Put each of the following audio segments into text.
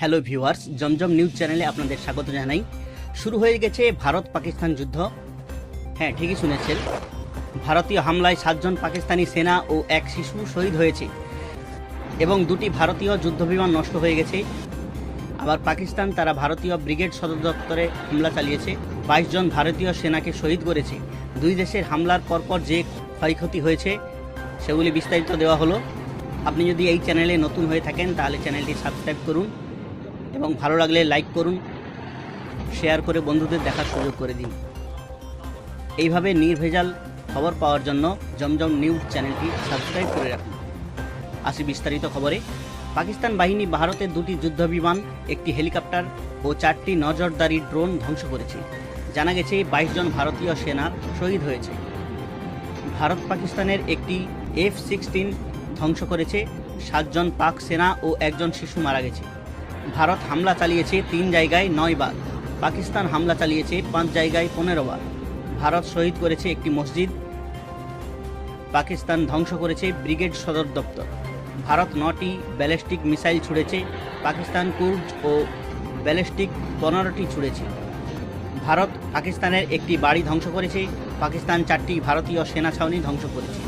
Hello viewers, জমজম news চ্যানেলে আপনাদের স্বাগত জানাই। শুরু হয়ে গেছে ভারত পাকিস্তান যুদ্ধ। হ্যাঁ ঠিকই শুনেছেন। ভারতীয় হামলায় সাতজন পাকিস্তানি সেনা ও এক শিশু শহীদ হয়েছে এবং দুটি ভারতীয় যুদ্ধবিমান নষ্ট হয়ে গেছে। আবার পাকিস্তান তারা ভারতীয় ব্রিগেড সদর দপ্তরে হামলা চালিয়েছে। বাইশ জন ভারতীয় সেনাকে শহীদ করেছে। দুই দেশের হামলার পরপর যে ক্ষয়ক্ষতি হয়েছে, সেগুলি বিস্তারিত দেওয়া হলো। আপনি যদি এই চ্যানেলে নতুন হয়ে থাকেন, তাহলে চ্যানেলটি সাবস্ক্রাইব করুন। এবং ভালো লাগলে লাইক করুন শেয়ার করে বন্ধুদের দেখার সুযোগ করে দিন। এইভাবে নির্ভেজাল খবর পাওয়ার জন্য জমজম নিউজ চ্যানেলটি সাবস্ক্রাইব করে রাখুন। আসি বিস্তারিত খবরে। পাকিস্তান বাহিনী ভারতের দুটি যুদ্ধবিমান, একটি হেলিকপ্টার ও চারটি নজরদারি ড্রোন ধ্বংস করেছে। জানা গেছে বাইশ জন ভারতীয় সেনা শহীদ হয়েছে। ভারত পাকিস্তানের একটি এফ সিক্সটিন ধ্বংস করেছে, সাতজন পাক সেনা ও একজন শিশু মারা গেছে। ভারত হামলা চালিয়েছে তিন জায়গায় নয় বার। পাকিস্তান হামলা চালিয়েছে পাঁচ জায়গায় পনেরো বার। ভারত শহীদ করেছে একটি মসজিদ। পাকিস্তান ধ্বংস করেছে ব্রিগেড সদর দপ্তর। ভারত নটি ব্যালিস্টিক মিসাইল ছুড়েছে। পাকিস্তান কুর্জ ও ব্যালিস্টিক পনেরোটি ছুড়েছে। ভারত পাকিস্তানের একটি বাড়ি ধ্বংস করেছে। পাকিস্তান চারটি ভারতীয় সেনা ছাউনি ধ্বংস করেছে।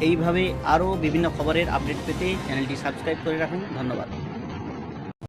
এইভাবে আরও বিভিন্ন খবরের আপডেট পেতে চ্যানেলটি সাবস্ক্রাইব করে রাখুন। ধন্যবাদ।